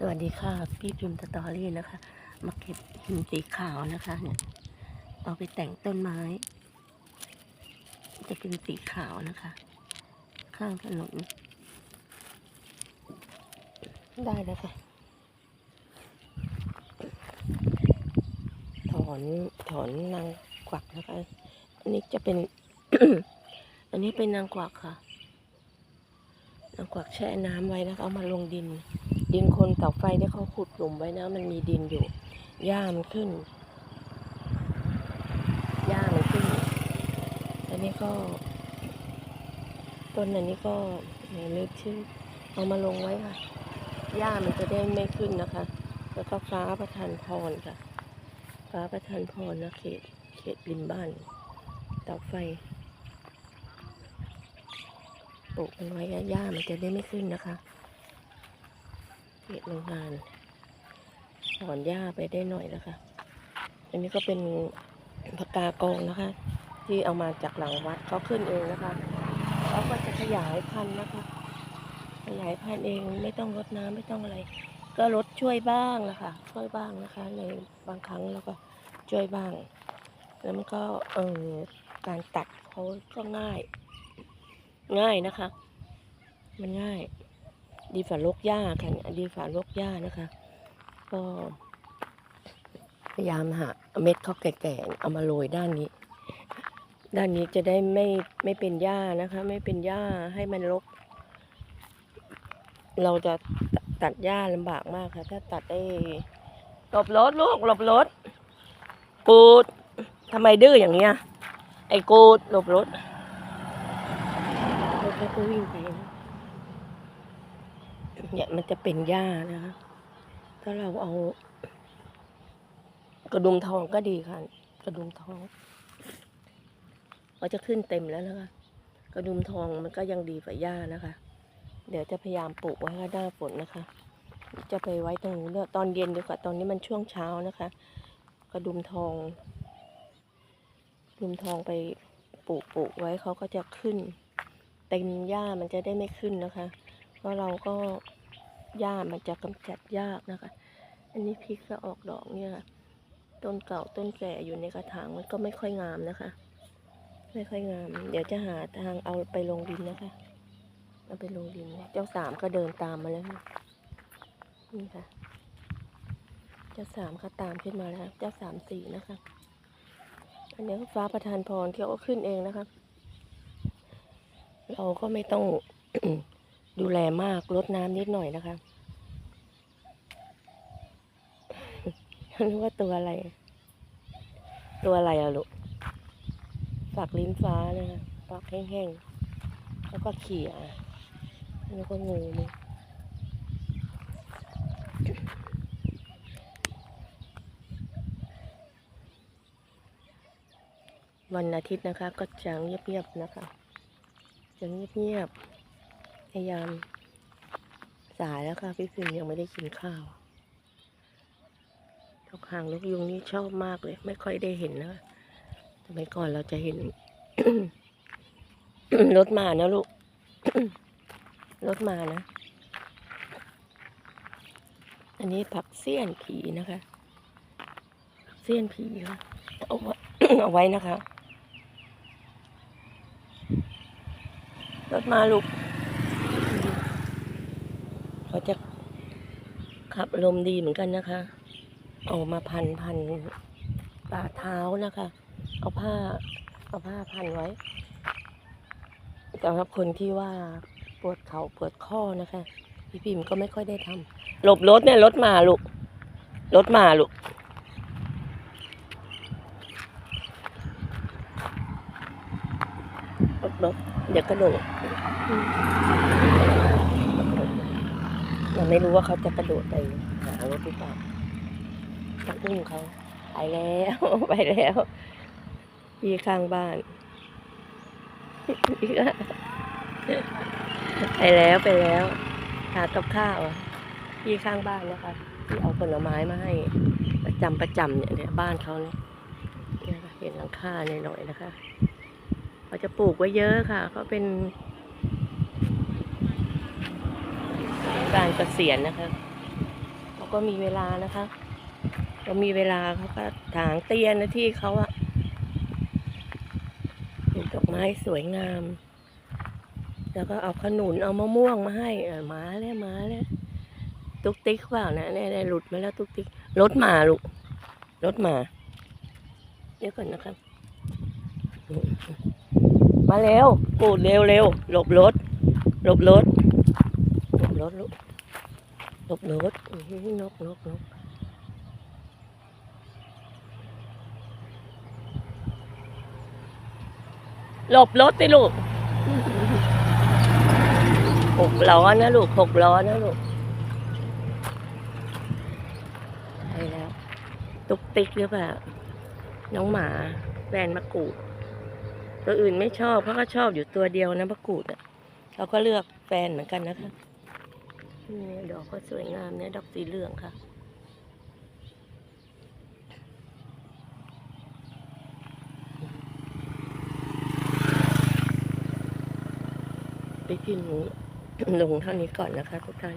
สวัสดีค่ะ พี่พิมพ์สตอรี่นะคะ มาเก็บหินสีขาวนะคะเนี่ยเอาไปแต่งต้นไม้ จะเป็นสีขาวนะคะ ข้างถนนได้แล้วค่ะ ถอนถอนนางกวักนะคะ อันนี้จะเป็น อันนี้เป็นนางกวักค่ะนางกวักแช่น้ำไว้นะคะเอามาลงดิน ดินคนเสาไฟที่เขาขุดหลุมไว้นะ มันมีดินอยู่หญ้ามันขึ้นหญ้ามันขึ้น อันนี้ก็ ต้นอันนี้ก็ไม่นึกชื่อ เอามาลงไว้ค่ะหญ้ามันจะได้ไม่ขึ้นนะคะ แล้วก็ฟ้าประทานพรค่ะ ฟ้าประทานพรนะเขตเขตริมบ้านเสาไฟปลูกมันไว้หญ้ามันจะได้ไม่ขึ้นนะคะ เขตโรงงานถอนหญ้าไปได้หน่อยแล้วค่ะอันนี้ก็เป็นผักกากองนะคะ ที่เอามาจากหลังวัดเขาขึ้นเองนะคะเขาก็จะขยายพันธุ์นะคะ ขยายพันธุ์เองไม่ต้องรดน้ำไม่ต้องอะไร ก็ลดช่วยบ้างนะคะช่วยบ้างนะคะ ในบางครั้งเราก็ช่วยบ้าง แล้วมันก็เออการตัดเขาก็ง่าย ง่ายนะคะ มันง่าย ดีฝ่าลกหญ้าค่ะเนี่ยดีฝ่าลกหญ้านะคะ ก็พยายามหาเม็ดเขาแก่ๆเอามาโรยด้านนี้ ด้านนี้จะได้ไม่ไม่เป็นหญ้านะคะ ไม่เป็นหญ้าให้มันรกเราจะตัดหญ้าลำบากมากค่ะ ถ้าตัดได้หลบรถลูกหลบรถกูดทำไมดื้ออย่างเงี้ยไอ้กูดหลบรถรถก็วิ่งไป เนี่ยมันจะเป็นหญ้านะคะ ถ้าเราเอา กระดุมทองก็ดีค่ะ กระดุมทองก็จะขึ้นเต็มแล้วนะคะ กระดุมทองมันก็ยังดีกว่าหญ้านะคะ เดี๋ยวจะพยายามปลูกไว้หน้าฝนนะคะ จะไปไว้ตรงนู้นเนี่ยตอนเย็นดีกว่าตอนนี้มันช่วงเช้านะคะ กระดุมทองกระดุมทองไปปลูกปลูกไว้เขาก็จะขึ้น เต็มหญ้ามันจะได้ไม่ขึ้นนะคะ เพราะเราก็หญ้ามันจะกำจัดยากนะคะ อันนี้พริกจะออกดอกเนี่ยค่ะต้นเก่าต้นแก่อยู่ในกระถางมันก็ไม่ค่อยงามนะคะ ไม่ค่อยงาม เดี๋ยวจะหาทางเอาไปลงดินนะคะเอาไปลงดินเจ้าสามก็เดินตามมาแล้วค่ะนี่ค่ะ เจ้าสามก็ตามขึ้นมาแล้วเจ้าสามสี่นะคะ อันนี้ก็ฟ้าประทานพรที่เขาก็ขึ้นเองนะคะ เราก็ไม่ต้อง ดูแลมากลดน้ำนิดหน่อยนะคะนึกว่าตัวอะไร ตัวอะไรอะลูกฝักลิ้นฟ้านะคะฝักแห้งๆ แล้วก็เขี่ยแล้วก็งูมั้งวันอาทิตย์นะคะ ก็จะเงียบๆนะคะจะเงียบๆ ยายาม สายแล้วค่ะพี่พิมยังไม่ได้กินข้าวดอกหางนกยุงนี่ชอบมากเลย ไม่ค่อยได้เห็นนะสมัยก่อนเราจะเห็น รถมานะลูก รถมานะ อันนี้ผักเสี้ยนผีนะคะผักเสี้ยนผีค่ะเอาไว้เอาไว้นะคะรถมาลูก เขาจะขับลมดีเหมือนกันนะคะ เอามาพันพันฝ่าเท้านะคะ เอาผ้า เอาผ้าพันไว้สำหรับคนที่ว่าปวดเข่าปวดข้อนะคะ พี่พิมก็ไม่ค่อยได้ทำหลบรถเนี่ยรถมาลูกรถมาลูกรถรถเดี๋ยวกระโดด เราไม่รู้ว่าเขาจะกระโดดไปหารถหรือเปล่าต้องอุ้มเขาไปแล้วไปแล้วพี่ข้างบ้านไปแล้วไปแล้วหากับข้าวอะพี่ข้างบ้านนะคะที่เอาผลไม้มาให้ประจำประจำเนี่ยเนี่ยบ้านเขาเนี่ยเนี่ยค่ะเห็นหลังคาหน่อยๆนะคะเขาจะปลูกไว้เยอะค่ะเขาเป็น การเกษียณนะคะเขาก็มีเวลานะคะก็มีเวลาเขาก็ถางเตียนนะที่เขาอะปลูกดอกไม้สวยงาม แล้วก็เอาขนุนเอามะม่วงมาให้เออมาแล้วมาแล้วตุ๊กติ๊กเปล่านะเนี่ยหลุดมาแล้วตุ๊กติ๊กรถมาลูกรถมาเดี๋ยวก่อนนะครับ มาเร็วปูดเร็วเร็วหลบรถหลบรถ รถลูกหลบรถอื้อหือนกนกนกหลบรถสิลูกหกล้อนะลูกหกล้อนะลูกใช่แล้ว ตุ๊กติ๊กหรือเปล่า น้องหมาแฟนมะกรูด ตัวอื่นไม่ชอบเพราะก็ชอบอยู่ตัวเดียวนะมะกรูดอะ เราก็เลือกแฟนเหมือนกันนะคะ นี่ดอกก็สวยงามเนี่ยดอกสีเหลืองค่ะ ไปกินหมูลงเท่านี้ก่อนนะคะทุกท่าน